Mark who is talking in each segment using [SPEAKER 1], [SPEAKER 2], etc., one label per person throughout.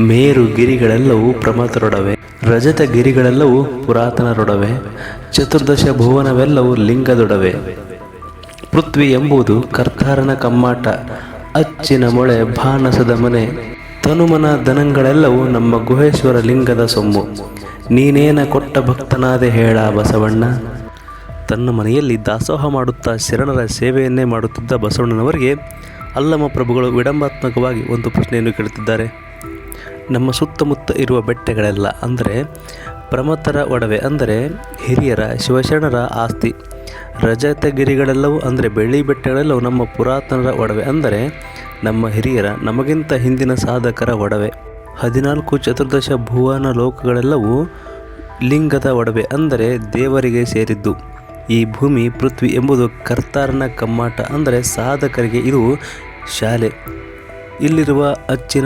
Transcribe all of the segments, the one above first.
[SPEAKER 1] ಮೇರು ಗಿರಿಗಳೆಲ್ಲವೂ ಪ್ರಮಥರೊಡವೆ ರಜತ ಗಿರಿಗಳೆಲ್ಲವೂ ಪುರಾತನರೊಡವೆ, ಚತುರ್ದಶ ಭುವನವೆಲ್ಲವೂ ಲಿಂಗದೊಡವೆ. ಪೃಥ್ವಿ ಎಂಬುದು ಕರ್ತಾರನ ಕಮ್ಮಾಟ, ಅಚ್ಚಿನ ಮೊಳೆ ಭಾನಸದ ಮನೆ, ತನುಮನ ದನಗಳೆಲ್ಲವೂ ನಮ್ಮ ಗುಹೇಶ್ವರ ಲಿಂಗದ ಸೊಮ್ಮು. ನೀನೇನ ಕೊಟ್ಟ ಭಕ್ತನಾದೆ ಹೇಳ ಬಸವಣ್ಣ. ತನ್ನ ಮನೆಯಲ್ಲಿ ದಾಸೋಹ ಮಾಡುತ್ತಾ ಶರಣರ ಸೇವೆಯನ್ನೇ ಮಾಡುತ್ತಿದ್ದ ಬಸವಣ್ಣನವರಿಗೆ ಅಲ್ಲಮ ಪ್ರಭುಗಳು ವಿಡಂಬಾತ್ಮಕವಾಗಿ ಒಂದು ಪ್ರಶ್ನೆಯನ್ನು ಕೇಳುತ್ತಿದ್ದಾರೆ. ನಮ್ಮ ಸುತ್ತಮುತ್ತ ಇರುವ ಬೆಟ್ಟಗಳೆಲ್ಲ ಅಂದರೆ ಪ್ರಮತರ ಒಡವೆ ಅಂದರೆ ಹಿರಿಯರ, ಶಿವಶರಣರ ಆಸ್ತಿ. ರಜತಗಿರಿಗಳೆಲ್ಲವೂ ಅಂದರೆ ಬೆಳ್ಳಿ ಬೆಟ್ಟಗಳೆಲ್ಲವೂ ನಮ್ಮ ಪುರಾತನರ ಒಡವೆ ಅಂದರೆ ನಮ್ಮ ಹಿರಿಯರ, ನಮಗಿಂತ ಹಿಂದಿನ ಸಾಧಕರ ಒಡವೆ. ಹದಿನಾಲ್ಕು ಚತುರ್ದಶ ಭುವನ ಲೋಕಗಳೆಲ್ಲವೂ ಲಿಂಗದ ಒಡವೆ ಅಂದರೆ ದೇವರಿಗೆ ಸೇರಿದ್ದು. ಈ ಭೂಮಿ ಪೃಥ್ವಿ ಎಂಬುದು ಕರ್ತಾರನ ಕಮ್ಮಾಟ ಅಂದರೆ ಸಾಧಕರಿಗೆ ಇದು ಶಾಲೆ. ಇಲ್ಲಿರುವ ಅಚ್ಚಿನ,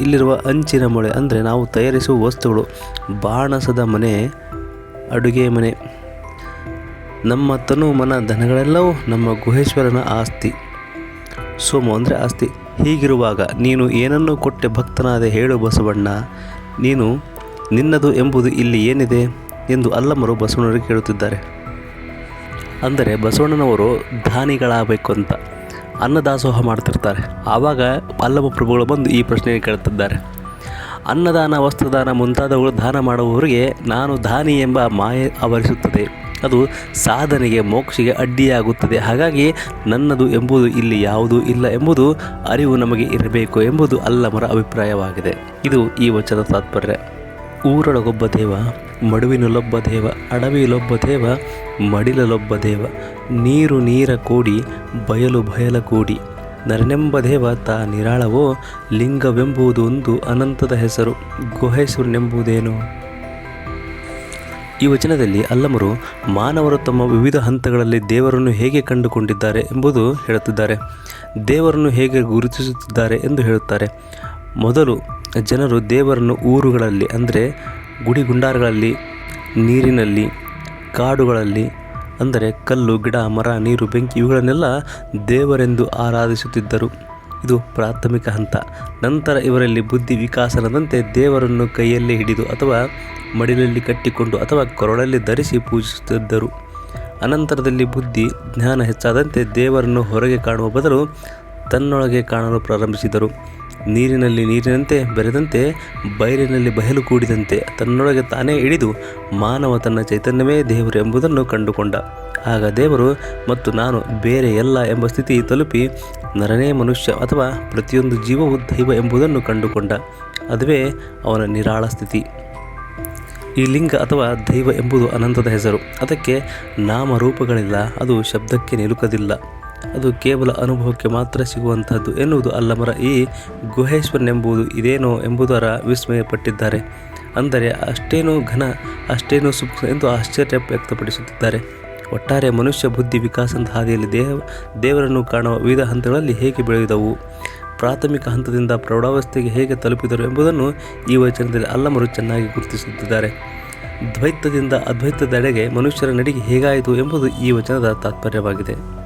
[SPEAKER 1] ಇಲ್ಲಿರುವ ಅಂಚಿನ ಮೊಳೆ ಅಂದರೆ ನಾವು ತಯಾರಿಸುವ ವಸ್ತುಗಳು. ಬಾಣಸದ ಮನೆ, ಅಡುಗೆ ಮನೆ. ನಮ್ಮ ತನು ಮನ ಧನಗಳೆಲ್ಲವೂ ನಮ್ಮ ಗುಹೇಶ್ವರನ ಆಸ್ತಿ. ಸೋಮು ಅಂದರೆ ಆಸ್ತಿ. ಹೀಗಿರುವಾಗ ನೀನು ಏನನ್ನು ಕೊಟ್ಟೆ ಭಕ್ತನಾದ ಹೇಳು ಬಸವಣ್ಣ. ನೀನು ನಿನ್ನದು ಎಂಬುದು ಇಲ್ಲಿ ಏನಿದೆ ಎಂದು ಅಲ್ಲಮರು ಬಸವಣ್ಣರಿಗೆ ಕೇಳುತ್ತಿದ್ದಾರೆ. ಅಂದರೆ ಬಸವಣ್ಣನವರು ದಾನಿಗಳಾಗಬೇಕು ಅಂತ ಅನ್ನದಾಸೋಹ ಮಾಡ್ತಿರ್ತಾರೆ. ಆವಾಗ ಪಲ್ಲವ ಪ್ರಭುಗಳು ಬಂದು ಈ ಪ್ರಶ್ನೆಯನ್ನು ಕೇಳ್ತಿದ್ದಾರೆ. ಅನ್ನದಾನ, ವಸ್ತ್ರದಾನ ಮುಂತಾದವುಗಳು ದಾನ ಮಾಡುವವರಿಗೆ ನಾನು ದಾನಿ ಎಂಬ ಮಾಯೆ ಆವರಿಸುತ್ತದೆ. ಅದು ಸಾಧನೆಗೆ, ಮೋಕ್ಷಿಗೆ ಅಡ್ಡಿಯಾಗುತ್ತದೆ. ಹಾಗಾಗಿ ನನ್ನದು ಎಂಬುದು ಇಲ್ಲಿ ಯಾವುದೂ ಇಲ್ಲ ಎಂಬುದು ಅರಿವು ನಮಗೆ ಇರಬೇಕು ಎಂಬುದು ಅಲ್ಲಮರ ಅಭಿಪ್ರಾಯವಾಗಿದೆ. ಇದು ಈ ವಚನ ತಾತ್ಪರ್ಯ. ಊರೊಳಗೊಬ್ಬ ದೇವ, ಮಡುವಿನಲ್ಲೊಬ್ಬ ದೇವ, ಅಡವಿಲೊಬ್ಬ ದೇವ ಮಡಿಲಲೊಬ್ಬ ದೇವ ನೀರು ನೀರ ಕೂಡಿ, ಬಯಲು ಬಯಲ ಕೂಡಿ. ನರನೆಂಬ ದೇವ ತಾ ನಿರಾಳವೋ, ಲಿಂಗವೆಂಬುದು ಒಂದು ಅನಂತದ ಹೆಸರು. ಗುಹೇಶ್ವರನೆಂಬುದೇನು ಈ ವಚನದಲ್ಲಿ ಅಲ್ಲಮರು, ಮಾನವರು ತಮ್ಮ ವಿವಿಧ ಹಂತಗಳಲ್ಲಿ ದೇವರನ್ನು ಹೇಗೆ ಕಂಡುಕೊಂಡಿದ್ದಾರೆ ಎಂಬುದು ಹೇಳುತ್ತಿದ್ದಾರೆ. ದೇವರನ್ನು ಹೇಗೆ ಗುರುತಿಸುತ್ತಿದ್ದಾರೆ ಎಂದು ಹೇಳುತ್ತಾರೆ. ಮೊದಲು ಜನರು ದೇವರನ್ನು ಊರುಗಳಲ್ಲಿ, ಅಂದರೆ ಗುಡಿ ಗುಂಡಾರಗಳಲ್ಲಿ ನೀರಿನಲ್ಲಿ, ಕಾಡುಗಳಲ್ಲಿ ಅಂದರೆ ಕಲ್ಲು, ಗಿಡ, ಮರ, ನೀರು, ಬೆಂಕಿ ಇವುಗಳನ್ನೆಲ್ಲ ದೇವರೆಂದು ಆರಾಧಿಸುತ್ತಿದ್ದರು. ಇದು ಪ್ರಾಥಮಿಕ ಹಂತ. ನಂತರ ಇವರಲ್ಲಿ ಬುದ್ಧಿ ವಿಕಾಸನದಂತೆ ದೇವರನ್ನು ಕೈಯಲ್ಲಿ ಹಿಡಿದು ಅಥವಾ ಮಡಿಲಲ್ಲಿ ಕಟ್ಟಿಕೊಂಡು ಅಥವಾ ಕೊರಳಲ್ಲಿ ಧರಿಸಿ ಪೂಜಿಸುತ್ತಿದ್ದರು. ಅನಂತರದಲ್ಲಿ ಬುದ್ಧಿ, ಜ್ಞಾನ ಹೆಚ್ಚಾದಂತೆ ದೇವರನ್ನು ಹೊರಗೆ ಕಾಣುವ ಬದಲು ತನ್ನೊಳಗೆ ಕಾಣಲು ಪ್ರಾರಂಭಿಸಿದರು. ನೀರಿನಲ್ಲಿ ನೀರಿನಂತೆ ಬೆರೆದಂತೆ ಬಯಲಿನಲ್ಲಿ ಬಯಲು ಕೂಡಿದಂತೆ ತನ್ನೊಳಗೆ ತಾನೇ ಇಳಿದು ಮಾನವ ತನ್ನ ಚೈತನ್ಯವೇ ದೇವರು ಎಂಬುದನ್ನು ಕಂಡುಕೊಂಡ. ಆಗ ದೇವರು, ಮತ್ತು ನಾನು ಬೇರೆ ಎಲ್ಲ ಎಂಬ ಸ್ಥಿತಿ ತಲುಪಿ ನರನೇ ಮನುಷ್ಯ ಅಥವಾ ಪ್ರತಿಯೊಂದು ಜೀವವು ದೈವ ಎಂಬುದನ್ನು ಕಂಡುಕೊಂಡ. ಅದುವೇ ಅವನ ನಿರಾಳ ಸ್ಥಿತಿ. ಈ ಲಿಂಗ ಅಥವಾ ದೈವ ಎಂಬುದು ಅನಂತದ ಹೆಸರು. ಅದಕ್ಕೆ ನಾಮರೂಪಗಳಿಲ್ಲ, ಅದು ಶಬ್ದಕ್ಕೆ ನಿಲುಕದಿಲ್ಲ. ಅದು ಕೇವಲ ಅನುಭವಕ್ಕೆ ಮಾತ್ರ ಸಿಗುವಂಥದ್ದು ಎನ್ನುವುದು ಅಲ್ಲಮರ ಈ ಗುಹೇಶ್ವರನೆಂಬುದು ಇದೇನೋ ಎಂಬುದರ ವಿಸ್ಮಯಪಟ್ಟಿದ್ದಾರೆ. ಅಂದರೆ ಅಷ್ಟೇನೂ ಘನ, ಅಷ್ಟೇನೂ ಸೂಕ್ಷ್ಮ ಎಂದು ಆಶ್ಚರ್ಯ ವ್ಯಕ್ತಪಡಿಸುತ್ತಿದ್ದಾರೆ. ಒಟ್ಟಾರೆ ಮನುಷ್ಯ ಬುದ್ಧಿ ವಿಕಾಸದ ಹಾದಿಯಲ್ಲಿ ದೇಹ, ದೇವರನ್ನು ಕಾಣುವ ವಿವಿಧ ಹಂತಗಳಲ್ಲಿ ಹೇಗೆ ಬೆಳೆಯುವುದವು ಪ್ರಾಥಮಿಕ ಹಂತದಿಂದ ಪ್ರೌಢಾವಸ್ಥೆಗೆ ಹೇಗೆ ತಲುಪಿದರು ಎಂಬುದನ್ನು ಈ ವಚನದಲ್ಲಿ ಅಲ್ಲಮರು ಚೆನ್ನಾಗಿ ಗುರುತಿಸುತ್ತಿದ್ದಾರೆ. ದ್ವೈತದಿಂದ ಅದ್ವೈತದೆಡೆಗೆ ಮನುಷ್ಯರ ನಡಿಗೆ ಹೇಗಾಯಿತು ಎಂಬುದು ಈ ವಚನದ ತಾತ್ಪರ್ಯವಾಗಿದೆ.